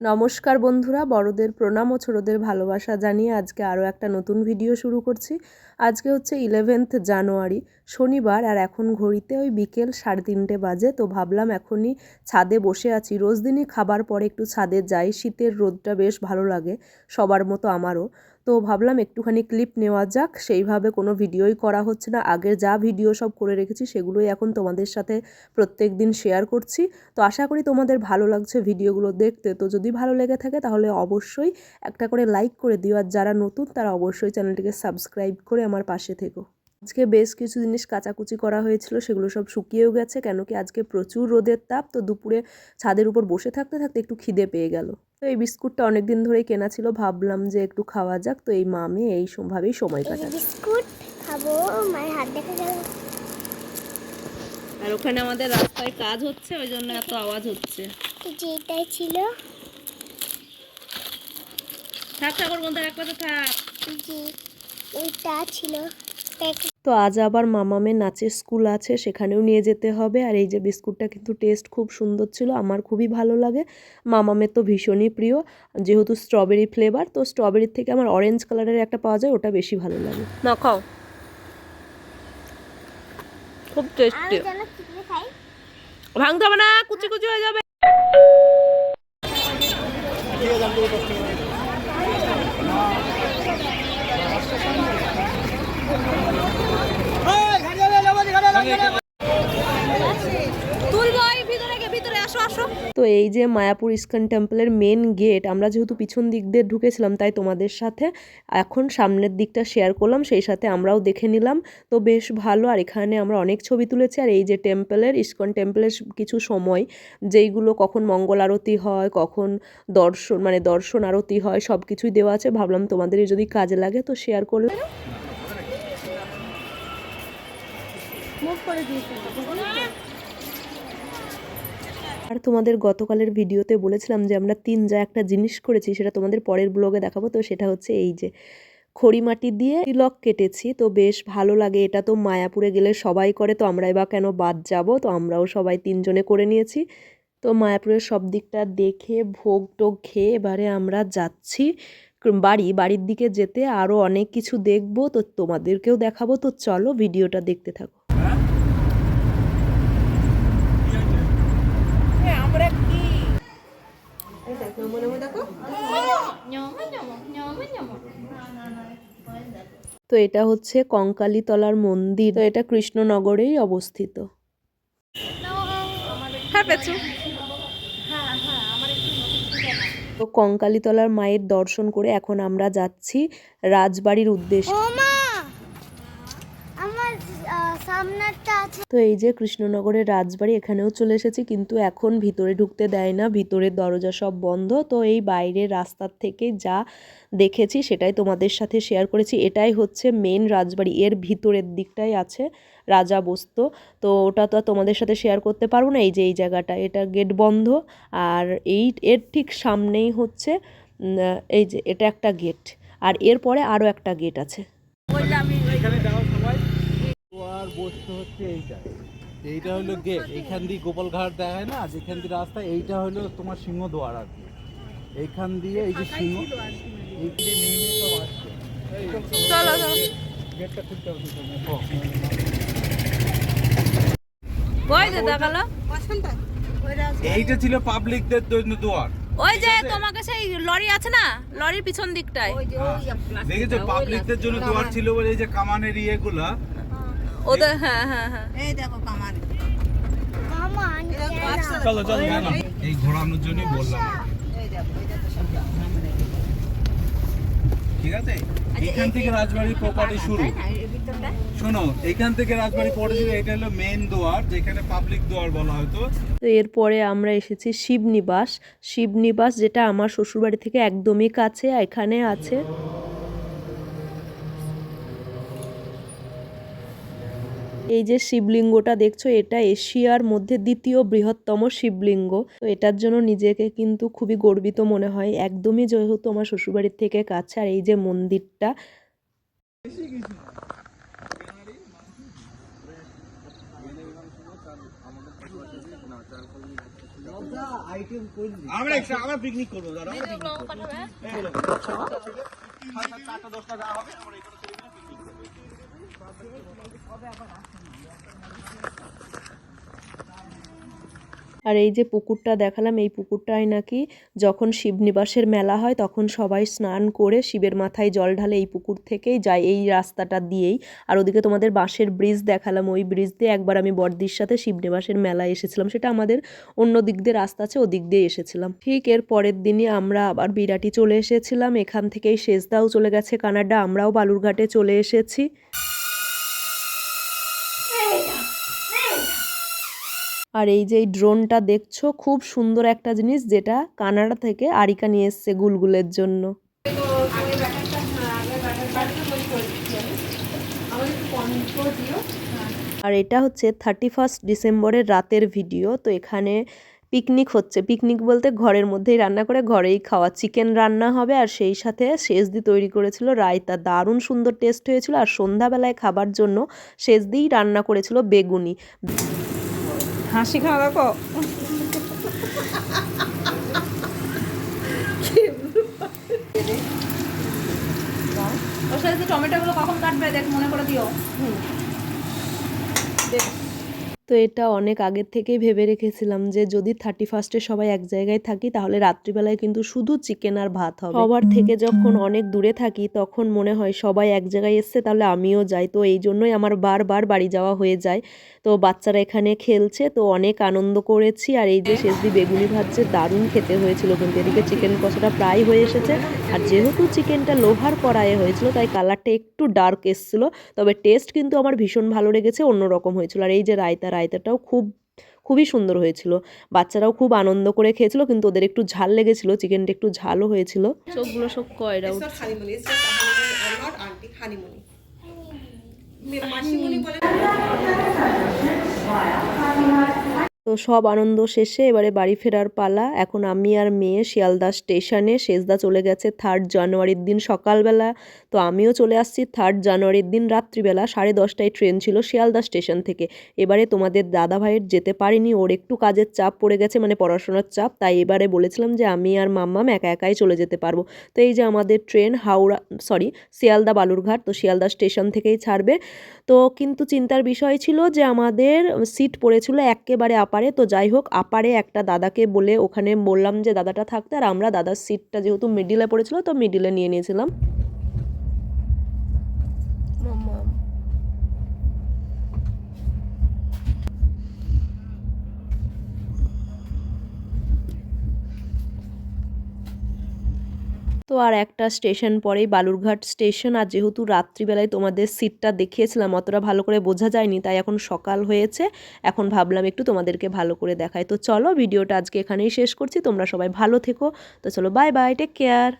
নমস্কার বন্ধুরা, বড়দের প্রণাম ও ছোটদের ভালোবাসা জানিয়ে আজকে আরও একটা নতুন ভিডিও শুরু করছি। আজকে হচ্ছে ইলেভেন্থ জানুয়ারি, শনিবার আর এখন ঘড়িতে ওই বিকেল সাড়ে তিনটে বাজে, তো ভাবলাম এখনই ছাদে বসে আছি। রোজ দিনই খাবার পরে একটু ছাদে যাই, শীতের রোদটা বেশ ভালো লাগে, সবার মতো আমারও। তো ভাবলাম একটুখানি ক্লিপ নেওয়া যাক। সেইভাবে কোনো ভিডিওই করা হচ্ছে না। আগের যা ভিডিও সব করে রেখেছি, সেগুলোই এখন তোমাদের সাথে প্রত্যেক দিন শেয়ার করছি। তো আশা করি তোমাদের ভালো লাগছে ভিডিওগুলো দেখতে। তো যদি ভালো লেগে থাকে, তাহলে অবশ্যই একটা করে লাইক করে দিও। আর যারা নতুন, তারা অবশ্যই চ্যানেলটিকে সাবস্ক্রাইব করে আমার পাশে থেকো। আজকে বেশ কিছু জিনিস কাচাকুচি করা হয়েছিল, সেগুলো সব শুকিয়েও গেছে, কেন কি আজকে প্রচুর রোদের তাপ। তো দুপুরে ছাদের উপর বসে থাকতে থাকতে একটু খিদে পেয়ে গেল। তো এই বিস্কুটটা অনেক দিন ধরেই কেনা ছিল। ভাবলাম যে একটু খাওয়া যাক। তো এই মামে এই ভাবেই সময় কাটাবে বিস্কুট খাব মায়ের হাত দেখা যাবে আর ওখানে আমাদের রাস্তায় কাজ হচ্ছে ওই জন্য এত আওয়াজ হচ্ছে। এই যে এটাই ছিল। থাক ঠাকুর বন্ধু এক পাশে থাক। যে এইটা ছিল। প্যাকেট তো আজ আবার মামামের নাচের স্কুল আছে সেখানেও নিয়ে যেতে হবে। আর এই যে বিস্কুটটা কিন্তু টেস্ট খুব সুন্দর ছিল আমার খুবই ভালো লাগে। মামামের তো ভীষণই প্রিয় যেহেতু স্ট্রবেরি ফ্লেভার তো স্ট্রবেরির থেকে আমার অরেঞ্জ কালারের একটা পাওয়া যায় ওটা বেশি ভালো লাগে। না খাও। খুব টেস্টি ভাঙতে হবে না কুচি কুচি হয়ে যাবে। তো এই যে মায়াপুর ইস্কন টেম্পলের মেন গেট আমরা যেহেতু পিছন দিক দিয়ে ঢুকেছিলাম, তাই তোমাদের সাথে এখন সামনের দিকটা শেয়ার করলাম, সেই সাথে আমরাও দেখে নিলাম। তো বেশ ভালো, আর এখানে আমরা অনেক ছবি তুলেছি, আর এই যে টেম্পলের, ইস্কন টেম্পলের কিছু সময়, যেইগুলো কখন মঙ্গল আরতি হয়, কখন দর্শন মানে দর্শন আরতি হয় সব কিছুই দেওয়া আছে। ভাবলাম তোমাদের যদি কাজে লাগে তো শেয়ার করলাম আর তোমাদের গতকালের ভিডিওতে বলেছিলাম যে আমরা তিন যা একটা জিনিস করেছি, সেটা তোমাদের পরের ব্লগে দেখাবো। তো সেটা হচ্ছে এই যে খড়ি মাটি দিয়ে তিলক কেটেছি। তো বেশ ভালো লাগে, এটা তো মায়াপুরে গেলে সবাই করে, তো আমরাই বা কেন বাদ যাব? তো আমরাও সবাই তিনজনে করে নিয়েছি। তো মায়াপুরের সব দিকটা দেখে, ভোগ টোগ খেয়ে এবারে আমরা যাচ্ছি। বাড়ি, বাড়ির দিকে যেতে আরও অনেক কিছু দেখব। তো তোমাদেরকেও দেখাবো। তো চলো ভিডিওটা দেখতে থাকো। তো এটা হচ্ছে কঙ্কালীতলার মন্দির। তো এটা কৃষ্ণনগরেই অবস্থিত। তো কঙ্কালীতলার মায়ের দর্শন করে এখন আমরা যাচ্ছি রাজবাড়ির উদ্দেশ্যে ও মা আমার আহ, সামনেরটা আছে তো এই যে কৃষ্ণনগরের রাজবাড়ি এখানেও চলে এসেছি কিন্তু এখন ভিতরে ঢুকতে দেয় না ভিতরের দরজা সব বন্ধ। তো এই বাইরের রাস্তার থেকে যা দেখেছি সেটাই তোমাদের সাথে শেয়ার করেছি। এটাই হচ্ছে মেন রাজবাড়ি এর ভিতরের দিকটাই আছে রাজা বস্ত তো ওটা তো আর তোমাদের সাথে শেয়ার করতে পারব না এই যে এই জায়গাটা এটা গেট বন্ধ। আর এই এর ঠিক সামনেই হচ্ছে এই যে এটা একটা গেট আর এরপরে আরও একটা গেট আছে। সময় আর বসতে হচ্ছে এইটা। এইটা হলো গেট এইখান দিয়ে গোপাল ঘাট দেখায় না? যেখান দিয়ে রাস্তা এইটা হলো তোমার সিংহদুয়ার আর কি। এইখান দিয়ে এই যে সিংহ এই নিয়ে নিয়ে সব আসছে। চলো চলো। গেটটা খুলতে হবে ও। এইটা ছিল পাবলিকদের জন্য দুয়ার। ওই যে তোমাকে সেই লরি আছে না? লরির পিছন দিকটায়। দেখেছ? পাবলিকদের জন্য দুয়ার ছিল বলে এই যে কামানের ইয়ে ইয়েগুলা ওদের হ্যাঁ হ্যাঁ হ্যাঁ। আনতে না। চলো চলো এই ঘোরানোর জন্যই বললাম। ঠিক আছে? এখান থেকে রাজবাড়ির প্রপার্টি শুরু। শোনো এখান থেকে রাজবাড়ি এটা হলো মেইন দুয়ার যেখানে পাবলিক দুয়ার বলা হতো তো এরপরে আমরা এসেছি শিবনিবাস। শিবনিবাস যেটা আমার শ্বশুরবাড়ি থেকে একদমই কাছে এখানে আছে। এই যে শিবলিঙ্গটা দেখছ এটা এশিয়ার মধ্যে দ্বিতীয় বৃহত্তম শিবলিঙ্গ। তো এটার জন্য নিজেকে কিন্তু খুবই গর্বিত মনে হয়। একদমই যেহেতু আমার শ্বশুরবাড়ির থেকে কাছে আর এই যে মন্দিরটা। আমরা পিকনিক করব দাদা আমরা পিকনিক করব এই লোক, সাত, সাত, আটটা, দশটা যা হবে আমরা এখানে ছেলেমেয়েরা picnic করব। আর এই যে পুকুরটা দেখালাম, এই পুকুরটায় নাকি যখন শিবনিবাসের মেলা হয় তখন সবাই স্নান করে শিবের মাথায় জল ঢালে এই পুকুর থেকেই যায় এই রাস্তাটা দিয়েই। আর ওদিকে তোমাদের বাঁশের ব্রিজ দেখালাম, ওই ব্রিজ দিয়ে একবার আমি বড়দির সাথে শিবনিবাসের মেলায় এসেছিলাম। সেটা আমাদের অন্য দিক দিয়ে রাস্তা আছে, ওদিক দিয়ে এসেছিলাম। ঠিক এর পরের দিনই আমরা আবার বিরাটি চলে এসেছিলাম, এখান থেকেই শেষদাও চলে গেছে কানাডা, আমরাও বালুরঘাটে চলে এসেছি। আর এই যে এই ড্রোনটা দেখছ খুব সুন্দর একটা জিনিস যেটা কানাডা থেকে আরিকা নিয়ে এসছে গুলগুলের জন্য। আর এটা হচ্ছে থার্টি ফার্স্ট ডিসেম্বরের রাতের ভিডিও তো এখানে পিকনিক হচ্ছে। পিকনিক বলতে ঘরের মধ্যেই রান্না করে ঘরেই খাওয়া। চিকেন রান্না হবে আর সেই সাথে শেষদি তৈরি করেছিল রায়তা। দারুণ সুন্দর টেস্ট হয়েছিল আর সন্ধ্যাবেলায় খাবার জন্য শেষদিই রান্না করেছিল বেগুনি। হাসি খাওয়া দেখো ওর সাথে টমেটোগুলো কখন কাটবে দেখ মনে করে দিও। তো এটা অনেক আগের থেকেই ভেবে রেখেছিলাম যে যদি থার্টি ফার্স্টে সবাই এক জায়গায় থাকি তাহলে রাত্রিবেলায় কিন্তু শুধু চিকেন আর ভাত হবে। সবার থেকে যখন অনেক দূরে থাকি তখন মনে হয় সবাই এক জায়গায় এসছে তাহলে আমিও যাই। তো এই জন্যই আমার বারবার বাড়ি যাওয়া হয়ে যায়। তো বাচ্চারা এখানে খেলছে তো অনেক আনন্দ করেছি। আর এই যে শেষদি বেগুনি ভাত যে দারুণ খেতে হয়েছিল কিন্তু। এদিকে চিকেন কষাটা প্রায় হয়ে এসেছে। আর যেহেতু চিকেনটা লোহার কড়াইয়ে হয়েছিল তাই কালারটা একটু ডার্ক এসেছিল। তবে টেস্ট কিন্তু আমার ভীষণ ভালো লেগেছে অন্যরকম হয়েছিল। আর এই যে রায়তা রায়তাটাও খুব খুবই সুন্দর হয়েছিল। বাচ্চারাও খুব আনন্দ করে খেয়েছিল কিন্তু ওদের একটু ঝাল লেগেছিল চিকেনটা একটু ঝালও হয়েছিল। চোখগুলো সব কয়রা It's তো সব আনন্দ শেষে এবারে বাড়ি ফেরার পালা। এখন আমি আর মেয়ে শিয়ালদা স্টেশনে, শেষদা চলে গেছে থার্ড জানুয়ারির দিন সকালবেলা। তো আমিও চলে আসছি থার্ড জানুয়ারির দিন রাত্রিবেলা, সাড়ে দশটায় ট্রেন ছিল শিয়ালদা স্টেশন থেকে। এবারে তোমাদের দাদা ভাইয়ের যেতে পারিনি, ওর একটু কাজের চাপ পড়ে গেছে মানে পড়াশোনার চাপ। তাই এবারে বলেছিলাম যে আমি আর মাম্মাম একা একাই চলে যেতে পারব। তো এই যে আমাদের ট্রেন হাওড়া সরি শিয়ালদা বালুরঘাট, তো শিয়ালদা স্টেশন থেকেই ছাড়বে। তো কিন্তু চিন্তার বিষয় ছিল যে আমাদের সিট পড়েছিল একেবারে আপারে তো যাই হোক, আপারে একটা দাদাকে বলে ওখানে বললাম যে, দাদাটা থাকতে আর আমরা দাদার সিটটা যেহেতু মিডিলে পড়েছিল, তো মিডিলে নিয়ে নিয়েছিলাম। তো আর একটা স্টেশন পরেই বালুরঘাট স্টেশন আর যেহেতু রাত্রিবেলায় তোমাদের সিটটা দেখিয়েছিলাম, অতটা ভালো করে বোঝা যায়নি, তাই এখন সকাল হয়েছে। এখন ভাবলাম একটু তোমাদেরকে ভালো করে দেখায় তো চলো ভিডিওটা আজকে এখানেই শেষ করছি। তোমরা সবাই ভালো থেকো। তো চলো বাই বাই টেক কেয়ার